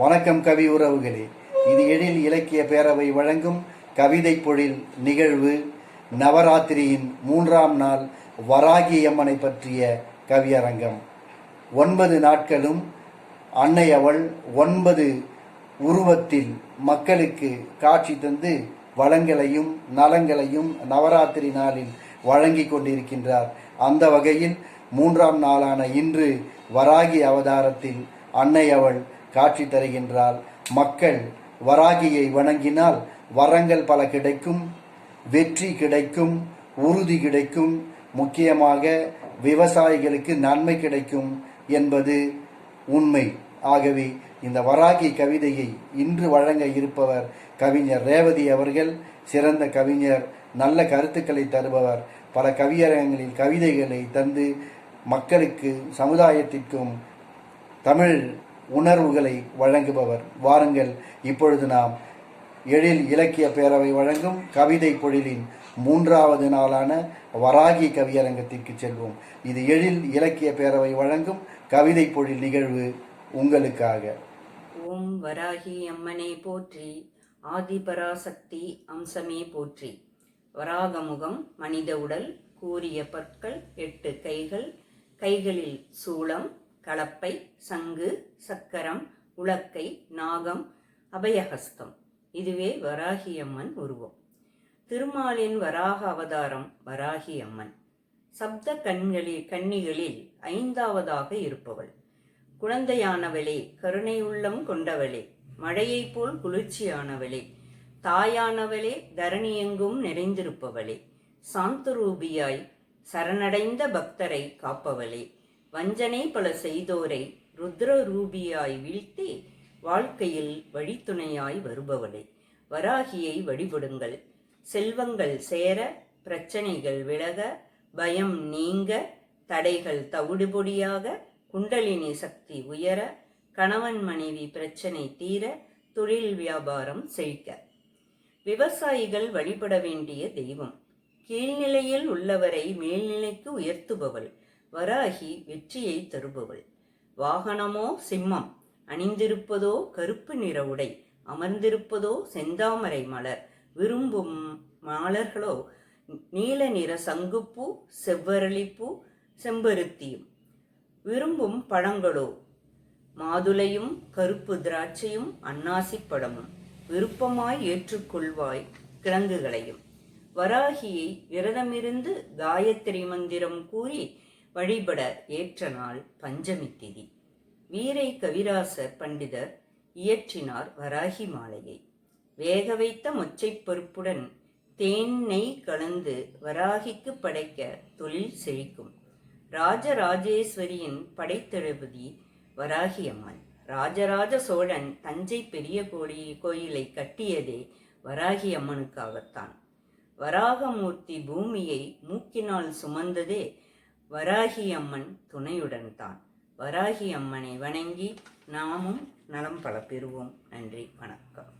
வணக்கம் கவி உறவுகளே. இது எழில் இலக்கிய பேரவை வழங்கும் கவிதை பொழில் நிகழ்வு நவராத்திரியின் மூன்றாம் நாள் வராகி அம்மனை பற்றிய கவியரங்கம். ஒன்பது நாட்களும் அன்னை அவள் ஒன்பது உருவத்தில் மக்களுக்கு காட்சி தந்து வளங்களையும் நலங்களையும் நவராத்திரி நாளில் வழங்கி கொண்டிருக்கின்றார். அந்த வகையில் மூன்றாம் நாளான இன்று வராகி அவதாரத்தில் அன்னை அவள் காட்சி தருகின்றாள் மக்கள் வராகியை வணங்கினால் வரங்கள் பல கிடைக்கும் வெற்றி கிடைக்கும் உறுதி கிடைக்கும் முக்கியமாக விவசாயிகளுக்கு நன்மை கிடைக்கும் என்பது உண்மை. ஆகவே இந்த வராகி கவிதையை இன்று வழங்க இருப்பவர் கவிஞர் ரேவதி அவர்கள் சிறந்த கவிஞர் நல்ல கருத்துக்களை தருபவர் பல கவியரங்களில் கவிதைகளை தந்து மக்களுக்கு சமுதாயத்திற்கும் தமிழ் உணர்வுகளை வழங்குபவர். வாருங்கள் இப்பொழுது நாம் எழில் இலக்கிய பேரவை வழங்கும் கவிதை பொழிலின் மூன்றாவது நாளான வராகி கவியரங்கத்திற்கு செல்வோம். இது எழில் இலக்கிய பேரவை வழங்கும் கவிதை பொழில் நிகழ்வு உங்களுக்காக. ஓம் வராகி அம்மனே போற்றி ஆதிபராசக்தி அம்சமே போற்றி. வராகமுகம் மனித உடல் கூறிய பற்கள் எட்டு கைகள் கைகளில் சூளம் கலப்பை சங்கு சக்கரம் உலக்கை நாகம் அபயஹஸ்தம். இதுவே வராகி அம்மன் உருவம். திருமாலின் வராக அவதாரம் வராகியம்மன். சப்த கண்களில் கன்னிகளில் ஐந்தாவதாக இருப்பவள். குழந்தையானவளே கருணை உள்ளம் கொண்டவளே மழையைப் போல் குளிர்ச்சியானவளே தாயானவளே தரணியெங்கும் நிறைந்திருப்பவளே சாந்தரூபியாய் சரணடைந்த பக்தரை காப்பவளே. வஞ்சனை பல செய்தோரை ருத்ர ரூபியாய் வீழ்த்தி வாழ்க்கையில் வழித்துணையாய் வருபவளை. வராகியை வழிபடுங்கள். செல்வங்கள் சேர பிரச்சனைகள் விலக பயம் நீங்க தடைகள் தவிடுபொடியாக குண்டலினி சக்தி உயர கணவன் மனைவி பிரச்சனை தீர தொழில் வியாபாரம் செழிக்க. விவசாயிகள் வழிபட வேண்டிய தெய்வம். கீழ்நிலையில் உள்ளவரை மேல்நிலைக்கு உயர்த்துபவள். வராகி வெற்றியை தருபவள். வாகனமோ சிம்மம் அணிந்திருப்பதோ கருப்பு நிற உடை அமர்ந்திருப்பதோ செந்தாமரை மலர். விரும்பும் மாலர்களோ நீல நிற சங்குப்பூ செவ்வரளிப்பூ செம்பருத்தியும். விரும்பும் பழங்களோ மாதுளையும் கருப்பு திராட்சையும் அன்னாசிப்பழமும் விருப்பமாய் ஏற்றுக்கொள்வாய் கிழங்குகளையும். வராகியை விரதமிருந்து காயத்ரி மந்திரம் கூறி வழிபட ஏற்ற நாள் பஞ்சமி திதி. வீரை கவிராசர் பண்டிதர் இயற்றினார் வராகி மாலையை. வேக வைத்த மொச்சைப் பருப்புடன் தேன் நெய் கலந்து வராகிக்கு படைக்க தொழில் செழிக்கும். ராஜராஜேஸ்வரியின் படைத்தளபதி வராகி அம்மன் ராஜராஜ சோழன் தஞ்சை பெரிய கோழி கோயிலை கட்டியதே வராகி அம்மனுக்காகத்தான் வராகமூர்த்தி பூமியை மூக்கினால் சுமந்ததே வராகி அம்மன் துணையுடன் தான் வராகி அம்மனை வணங்கி நாமும் நலம் பல பெறுவோம் நன்றி வணக்கம்.